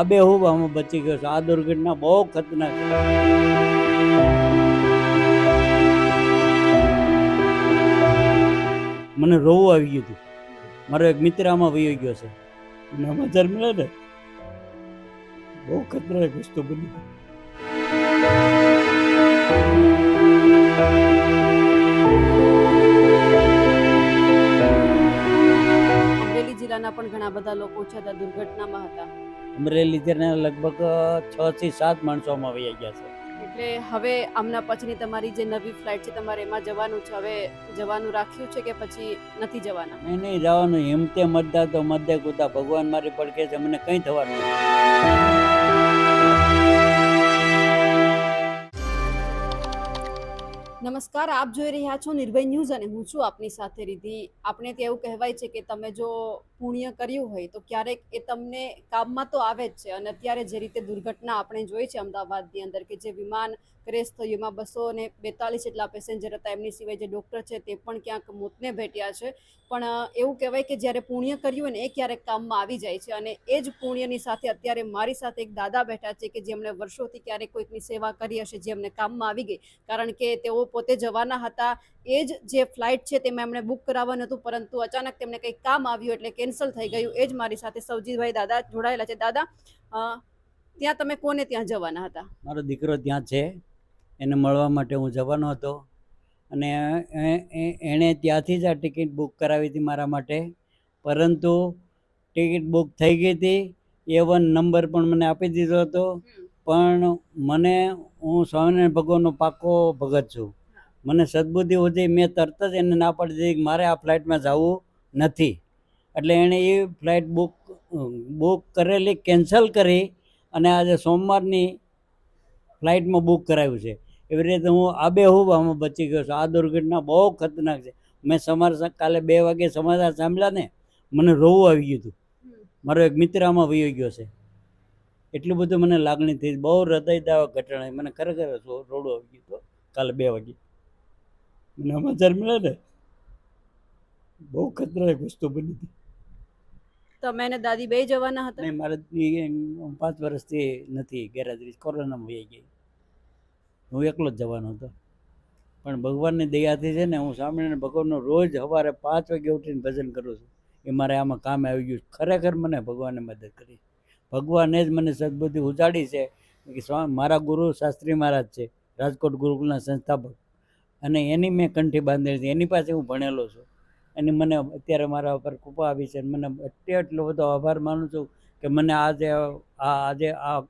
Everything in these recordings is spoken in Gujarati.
આબેહૂબ અમે બચી ગયો છું. આ દુર્ઘટના બહુ ખતરનાક મને રોવું આવી ગયું હતું. મારો એક મિત્ર આમાં વયો ગયો છે. સમાચાર મળે ને. બહુ ખતરનાક વસ્તુ બની. અમરેલી જિલ્લાના પણ ઘણા બધા લોકો છે દુર્ઘટનામાં હતા. અમરેલી તેના લગભગ છ થી સાત માણસોમાં વયા ગયા છે. એટલે હવે આમના પછીની તમારી જે નવી ફ્લાઇટ છે તમારે એમાં જવાનું છે હવે જવાનું રાખ્યું છે કે પછી નથી જવાના? નહીં નહીં જવાનું. હિમતે મતદા તો મતદે કુતા ભગવાન મારી પડકે છે. મને કંઈ થવાનું નથી. નમસ્કાર, આપ જોઈ રહ્યા છો નિર્ભય ન્યૂઝ અને હું છું આપની સાથે રીધિ આપણે ત્યાં એવું કહેવાય છે કે તમે જો પુણ્ય કર્યું હોય તો ક્યારેક એ તમને કામમાં તો આવે જ છે અને અત્યારે જે રીતે દુર્ઘટના આપણે જોઈ છે અમદાવાદની અંદર કે જે વિમાન ક્રેશ થયું. એમાં બસો ને બેતાલીસ જેટલા પેસેન્જર હતા. એમની સિવાય જે ડૉક્ટર છે તે પણ ક્યાંક મોતને ભેટ્યા છે. પણ એવું કહેવાય કે જ્યારે પુણ્ય કર્યું હોય ને, એ ક્યારેક કામમાં આવી જાય છે. અને એ જ પુણ્યની સાથે અત્યારે મારી સાથે એક દાદા બેઠા છે કે જેમણે વર્ષોથી ક્યારેક કોઈકની સેવા કરી હશે જે એમને કામમાં આવી ગઈ. કારણ કે તેઓ પોતે જવાના હતા. એ જ જે ફ્લાઇટ છે તેમાં એમણે બુક કરાવવાનું હતું, પરંતુ અચાનક તેમને કંઈક કામ આવ્યું એટલે કેન્સલ થઈ ગયું. એ જ મારી સાથે સવજીભાઈ દાદા જોડાયેલા છે. દાદા ત્યાં તમે કોને ત્યાં જવાના હતા? મારો દીકરો ત્યાં છે. એને મળવા માટે હું જવાનો હતો. અને એણે ત્યાંથી જ આ ટિકિટ બુક કરાવી હતી મારા માટે. પરંતુ ટિકિટ બુક થઈ ગઈ હતી. એ વન નંબર પણ મને આપી દીધો હતો. પણ મને હું સ્વામિનારાયણ ભગવાનનો પાકો ભગત છું. મને સદબુદ્ધિ હતી મેં તરત જ એને ના પાડી દીધી કે મારે આ ફ્લાઇટમાં જવું નથી. એટલે એણે એ ફ્લાઇટ બુક બુક કરેલી કેન્સલ કરી અને આજે સોમવારની ફ્લાઇટમાં બુક કરાવ્યું છે. એવી રીતે હું આબેહૂબ આમાં બચી ગયો છું. આ દુર્ઘટના બહુ ખતરનાક છે. મેં સમાચાર કાલે બે વાગે સમાચાર સાંભળ્યા ને મને રોવું આવી ગયું હતું. મારો એક મિત્ર આમાં વયો ગયો છે. એટલું બધું મને લાગણી થઈ. બહુ હૃદયદાવ ઘટના મને ખરેખર રોડો આવી ગયું હતું કાલે બે વાગે. મને સમાચાર મળ્યા ને બહુ ખતરનાક વસ્તુ બની હતી. તમે અને દાદી બે જવાના હતા? મારે પાંચ વર્ષથી નથી ગેરહાજરી કોરોનામાં વહી ગઈ હું એકલો જ જવાનો હતો. પણ ભગવાનની દયાથી છે ને હું સ્વામિનારાયણ ભગવાનનું રોજ સવારે પાંચ વાગે ઉઠીને ભજન કરું છું. એ મારે આમાં કામ આવી ગયું ખરેખર મને ભગવાને મદદ કરી. ભગવાને જ મને સદબુદ્ધિ ઉજાડી છે કે સ્વામી મારા ગુરુ શાસ્ત્રી મહારાજ છે, રાજકોટ ગુરુકુલના સંસ્થાપક. અને એની મેં કંઠી બાંધેલી છે. એની પાસે હું ભણેલો છું. એની મને અત્યારે મારા ઉપર કૃપા આવી છે અને મને એટલો બધો આભાર માનું છું કે મને આજે આ આજે આ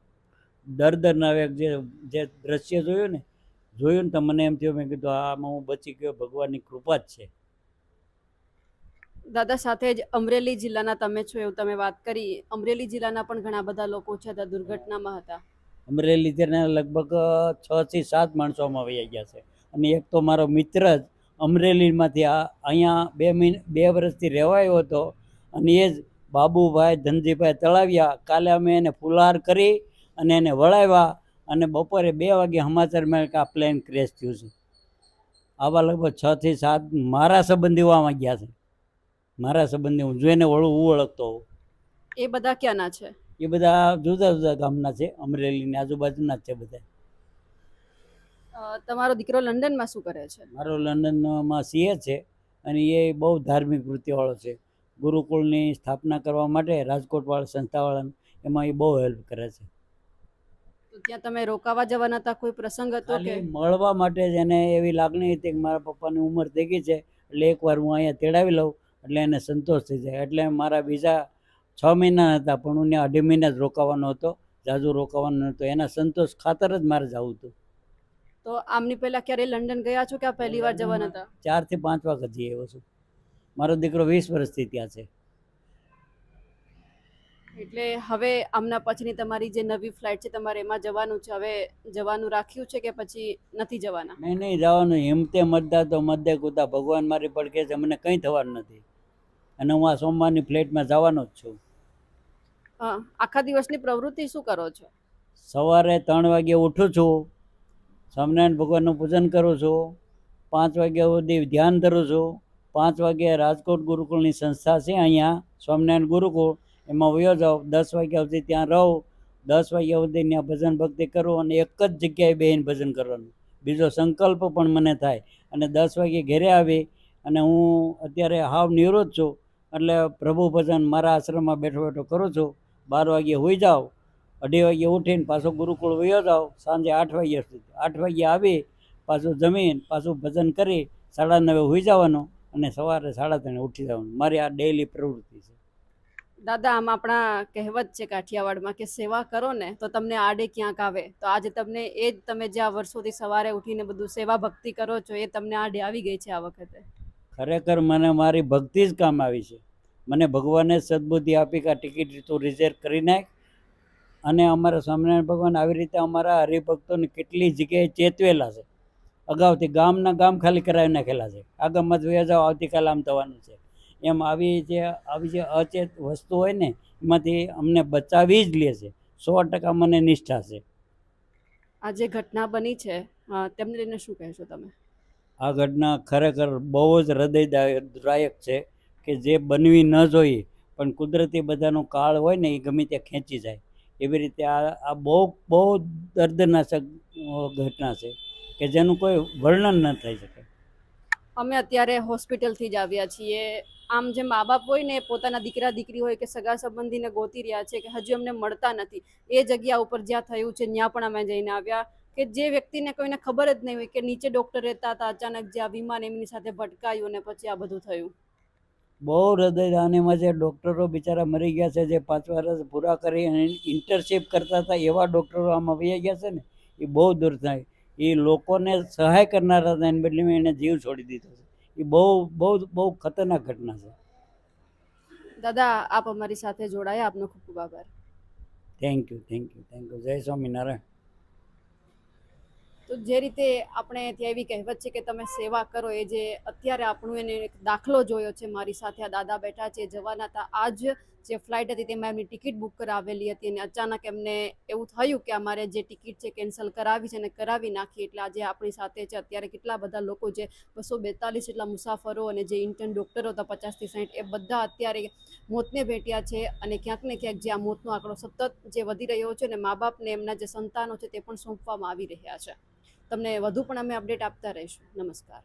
દર્દનાયક જે જે દ્રશ્ય જોયું ને જોયું ને તો મને એમ થયું મેં કીધું આમાં હું બચી ગયો ભગવાનની કૃપા જ છે. દાદા સાથે જ અમરેલી જિલ્લાના તમે છો એવું તમે વાત કરી. અમરેલી જિલ્લાના પણ ઘણા બધા લોકો છે તે દુર્ઘટનામાં હતા. અમરેલી તેના લગભગ છ થી સાત માણસોમાં વહી ગયા છે. અને એક તો મારો મિત્ર જ અમરેલીમાંથી આ અહીંયા બે મહિને બે વર્ષથી રહેવાયો હતો. અને એ જ બાબુભાઈ ધનજીભાઈ તળાવ્યા. કાલે અમે એને ફુલહાર કરી અને એને વળાવ્યા અને બપોરે બે વાગે સમાચાર મળ્યા કે આ પ્લેન ક્રેશ થયું છે. આવા લગભગ છ થી સાત મારા સંબંધીઓ આમાં ગયા છે. મારા સંબંધી હું જોઈને વળું હું ઓળખતો હોઉં. એ બધા ક્યાંના છે? એ બધા જુદા જુદા ગામના છે અમરેલીની આજુબાજુના જ છે બધા. તમારો દીકરો લંડનમાં શું કરે છે? મારો લંડનમાં સીએ છે અને એ બહુ ધાર્મિક વૃત્તિવાળો છે. ગુરુકુળની સ્થાપના કરવા માટે રાજકોટવાળા સંસ્થાવાળા એમાં એ બહુ હેલ્પ કરે છે. ત્યાં તમે રોકાવા જવાના હતા? કોઈ પ્રસંગ હતો કે? મળવા માટે જ એને એવી લાગણી હતી કે મારા પપ્પાની ઉંમર થઈ ગઈ છે. એટલે એકવાર હું અહીંયા તેડાવી લઉં એટલે એને સંતોષ થઈ જાય. એટલે મારા બીજા છ મહિના હતા પણ હું ત્યાં અઢી મહિના જ રોકાવાનો હતો. જાજુ રોકાવાનો હતો. એના સંતોષ ખાતર જ મારે જવું હતું. તો આમની પહેલા ક્યારે લંડન ગયા છો કે આ પહેલી વાર જવાના હતા? ચારથી પાંચ વખત જઈ આવ્યો છું. મારો દીકરો વીસ વર્ષથી ત્યાં છે. એટલે હવે આમના પછીની તમારી જે નવી ફ્લાઇટ છે તમારે એમાં જવાનું છે હવે જવાનું રાખ્યું છે કે પછી નથી જવાના? નહીં નહીં જવાનું. હિમતે મતદા તો મતદે કુતા. ભગવાન મારી પડકે છે મને કંઈ થવાનું નથી. અને હું આ સોમવારની ફ્લાઇટમાં જવાનો જ છું. આખા દિવસની પ્રવૃત્તિ શું કરો છો? સવારે ત્રણ વાગે ઉઠું છું. સ્વામિનારાયણ ભગવાનનું પૂજન કરું છું. પાંચ વાગ્યા સુધી ધ્યાન ધરું છું. પાંચ વાગે રાજકોટ ગુરુકુળની સંસ્થા છે અહીંયા સ્વામિનારાયણ ગુરુકુળ. એમાં વયો જાઓ, દસ વાગ્યા સુધી ત્યાં રહો, દસ વાગ્યા સુધી ત્યાં ભજન ભક્તિ કરું અને એક જ જગ્યાએ બેહીને ભજન કરવાનું. બીજો સંકલ્પ પણ મને થાય. અને દસ વાગે ઘરે આવી અને હું અત્યારે હાવ નિવૃત્ત છું. એટલે પ્રભુ ભજન મારા આશ્રમમાં બેઠો બેઠો કરું છું. બાર વાગે હોઈ જાઉં અઢી વાગે ઉઠીને પાછો ગુરુકુળ વયો જાઉં સાંજે આઠ વાગ્યા સુધી. આઠ વાગે આવી, પાછું જમીન, પાછું ભજન કરી સાડા નવે હોઈ જવાનું અને સવારે સાડા ત્રણે ઉઠી જવાનું. મારી આ ડેઇલી પ્રવૃત્તિ છે. દાદા, આમ આપણા કહેવત છે કાઠિયાવાડમાં કે સેવા કરો ને તો તમને આડે ક્યાંક આવે. તો આજે તમને એ જ તમે જે આ વર્ષોથી સવારે ઉઠીને બધું સેવા ભક્તિ કરો છો, એ તમને આડે આવી ગઈ છે આ વખતે? ખરેખર મને મારી ભક્તિ જ કામ આવી છે. મને ભગવાને સદબુદ્ધિ આપી કે ટિકિટ તું રિઝર્વ કરી નાખ અને અમારા સ્વામિનારાયણ ભગવાન આવી રીતે અમારા હરિભક્તોને કેટલી જગ્યાએ ચેતવેલા છે. અગાઉથી ગામના ગામ ખાલી કરાવી નાખેલા છે. આ ગામમાં જોયા જાઓ આવતીકાલે આમ થવાનું છે. એમ આવી જે આવી જે અચેત વસ્તુ હોય ને એમાંથી અમને બચાવી જ લે છે. સો ટકા મને નિષ્ઠા છે. આ જે ઘટના બની છે તેમને લઈને શું કહેશો તમે? આ ઘટના ખરેખર બહુ જ હૃદયદાયક છે કે જે બનવી ન જોઈએ પણ કુદરતી બધાનો કાળ હોય ને એ ગમે ત્યાં ખેંચી જાય. એવી રીતે આ આ બહુ બહુ દર્દનાશક ઘટના છે કે જેનું કોઈ વર્ણન ન થઈ શકે. અમે અત્યારે હોસ્પિટલથી જ આવ્યા છીએ. આમ જે મા બાપ હોય ને, પોતાના દીકરા, દીકરી હોય કે સગા સંબંધીને ગોતી રહ્યા છે કે હજી અમને મળતા નથી. એ જગ્યા ઉપર જ્યાં થયું છે, ત્યાં પણ અમે જઈને આવ્યા. કે જે વ્યક્તિને કોઈને ખબર જ નહીં હોય કે નીચે ડૉક્ટર રહેતા હતા, અચાનક જે આ વિમાન એમની સાથે ભટકાયું અને પછી આ બધું થયું. બહુ હૃદયદાન એમાં જે ડૉક્ટરો બિચારા મરી ગયા છે, જે પાંચ વર્ષ પૂરા કરી અને ઇન્ટર્નશીપ કરતા હતા, એવા ડૉક્ટરો આમાં વહી ગયા છે ને, એ બહુ દૂર થાય. એ લોકોને સહાય કરનારા હતા એને બદલે એને જીવ છોડી દીધો છે. એ બહુ બહુ બહુ ખતરનાક ઘટના છે. દાદા આપ અમારી સાથે જોડાયા. આપનો ખૂબ ખૂબ આભાર. Thank you thank you thank you જય સ્વામિનારાયણ. તો જે રીતે આપણે ત્યાં એવી કહેવત છે કે તમે સેવા કરો એ જે અત્યારે આપણું એને એક દાખલો જોયો છે મારી સાથે આ દાદા બેઠા છે જવાના હતા. આજ જે ફ્લાઇટ હતી તેમાં એમની ટિકિટ બુક કરાવેલી હતી અને અચાનક એમને એવું થયું કે અમારે જે ટિકિટ છે કેન્સલ કરાવી છે અને કરાવી નાખી. એટલે આજે આપણી સાથે છે અત્યારે કેટલા બધા લોકો જે બસો બેતાલીસ જેટલા મુસાફરો અને જે ઇન્ટર્ન ડૉક્ટરો હતા પચાસથી સાઠ એ બધા અત્યારે મોતને ભેટ્યા છે અને ક્યાંક ને ક્યાંક જે આ મોતનો આંકડો સતત જે વધી રહ્યો છે અને મા બાપને એમના જે સંતાનો છે તે પણ સોંપવામાં આવી રહ્યા છે. તમને વધુ પણ અમે અપડેટ આપતા રહીશું. નમસ્કાર.